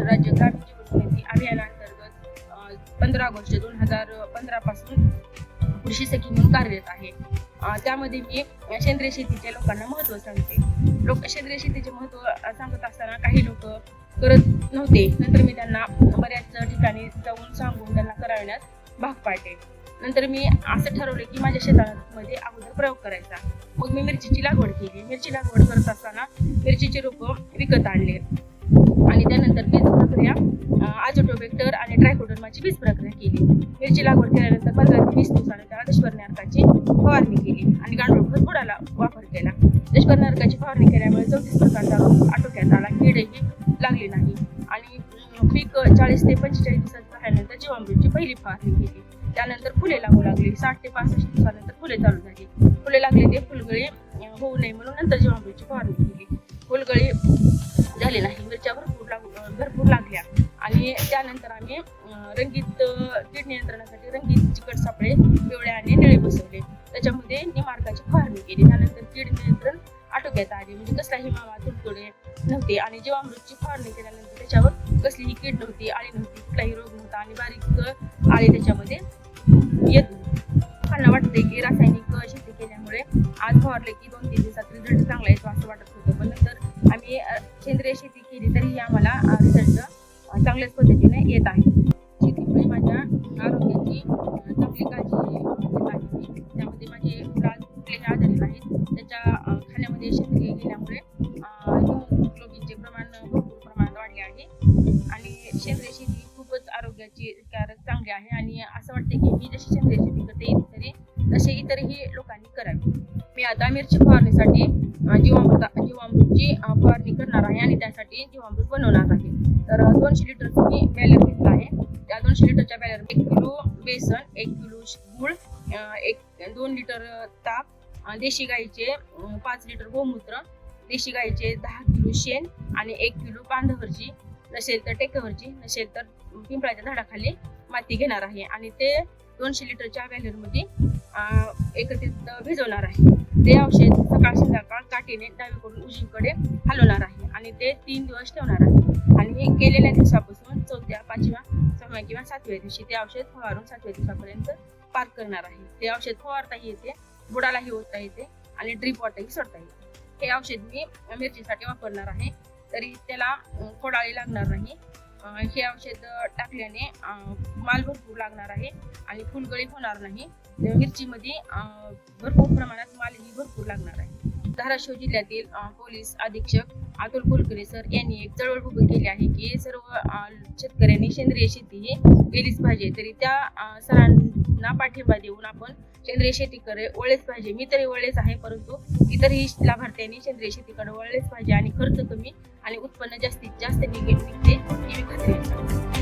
महाराष्ट्र राज्य ग्रामीण जीवनसमिती अभियानांतर्गत पंधरा ऑगस्ट दोन हजार पंधरापासून कृषी सखी म्हणून कार्यरत आहे. त्यामध्ये मी सेंद्रिय शेतीच्या लोकांना महत्त्व सांगते. लोक सेंद्रिय शेतीचे महत्त्व सांगत असताना काही लोक करत नव्हते. नंतर मी त्यांना बऱ्याच ठिकाणी जाऊन सांगून त्यांना करावण्यात भाग पाडले. नंतर मी असं ठरवले की माझ्या शेतामध्ये अगोदर प्रयोग करायचा. मग मी मिरचीची लागवड केली. मिरची लागवड करत असताना मिरचीचे रोपं विकत आणले. आणि त्यानंतर बीज प्रक्रिया आजोटोबेक्टर आणि ट्रायकोडर्माची बीज प्रक्रिया केली. मिरची लागवड केल्यानंतर पंधरा ते वीस दिवसानंतर त्याला अर्काची फवारणी केली आणि गांडूळ खत बुडाला वापर केला. दुष्परिणाम अर्काची फवारणी केल्यामुळे चौतीस प्रकारचा रोग आटोक्यात आला. किडेही लागली नाही आणि पीक चाळीस ते पंचेचाळीस दिवसात झाल्यानंतर जीवामृतची पहिली फवारणी केली. त्यानंतर फुले लागू लागली. साठ ते पासष्ट दिवसानंतर फुले चालू झाली. फुले लागले ते फुलगळी होऊ नये म्हणून नंतर जीवामृतची फवारणी केली. फुलगळी झाले नाही. मिरच्या भरपूर लागू भरपूर लागल्या. आणि त्यानंतर आम्ही रंगीत कीड नियंत्रणासाठी रंगीत चिकट सापळे पिवळे आणि निळे बसवले. त्याच्यामध्ये निमार्काची फवारणी केली. त्यानंतर कीड नियंत्रण आटोक्यात आले. म्हणजे कसलाही मावा तुडतुडे नव्हते. आणि जीवामृतची फवारणी केल्यानंतर त्याच्यावर कसलीही कीड नव्हती आळी नव्हती कुठलाही रोग नव्हता. आणि बारीक आळी त्याच्यामध्ये येत. मला लोकांना वाटते की रासायनिक शेती केल्यामुळे आज फवारले की दोन तीन दिवसात रिझल्ट चांगला येतो असं वाटत होतं. पण नंतर सेंद्रिय शेती केली तरीही आम्हाला रिझल्ट चांगल्याच पद्धतीने येत आहे. शेतीमुळे माझ्या आरोग्याची चांगली काळजी घेत आहे. त्यामध्ये माझे मुलाज कुठलेही आजारी नाहीत. त्याच्या खाण्यामध्ये सेंद्रिय गेल्यामुळे हिमोग्लोबिनचे प्रमाण भरपूर प्रमाणात वाढले आहे. आणि सेंद्रिय शेती खूपच आरोग्याची कारक चांगली आहे. आणि असं वाटते की मी जशी सेंद्रिय शेती करते तरी तसे इतरही लोकांनी करावी मी आता मिरची फवारणीसाठी जीवामृत जीवामृतची फवारणी करणार आहे आणि त्यासाठी जीवामृत बनवणार आहे. तर दोनशे लिटरचं मी बॅलर घेतला आहे. त्या दोनशे लिटरच्या बॅलर एक किलो बेसन एक किलो गुळ एक दोन लिटर ताप देशी गाईचे पाच लिटर गोमूत्र देशी गाईचे दहा किलो शेण आणि एक किलो बांधावरची नसेल तर टेकावरची नसेल तर पिंपळाच्या झाडाखाली माती घेणार आहे. आणि ते दोनशे लिटरच्या बॅलरमध्ये एकत्रित भिजवणार आहे. ते औषध सकाळ संध्याकाळ काठीने डावीकडून उजवीकडे हलवणार आहे आणि ते तीन दिवस ठेवणार आहे. आणि हे केलेल्या दिवसापासून चौथ्या पाचव्या सहाव्या किंवा सातव्या दिवशी ते औषध फवारून सातव्या दिवसापर्यंत पार करणार आहे. ते औषध फवारताही येते बुडालाही ओतता येते आणि ड्रीप वॉटरही सोडता येते. हे औषध मी मिरचीसाठी वापरणार आहे. तरी त्याला खोडाळी लागणार नाही. हे औषध टाकल्याने माल भरपूर लागणार आहे आणि फुलगळी होणार नाही. मिरची मिरचीमध्ये भरपूर प्रमाणात मालही भरपूर लागणार धाराशिव जिल्ह्यातील पोलीस अधीक्षक अतुल कुलकर्णी सर यांनी एक चळवळ उभी केली आहे की सर्व शेतकऱ्यांनी सेंद्रिय शेती ही केलीच पाहिजे. तरी त्या सरांना पाठिंबा देऊन आपण सेंद्रिय शेतीकडे वळलेच पाहिजे. मी तरी वळलेच आहे परंतु इतरही लाभार्थ्यांनी सेंद्रिय शेतीकडे वळलेच पाहिजे आणि खर्च कमी आणि उत्पन्न जास्तीत जास्त निघेल निघते ही विकत खात्री आहे.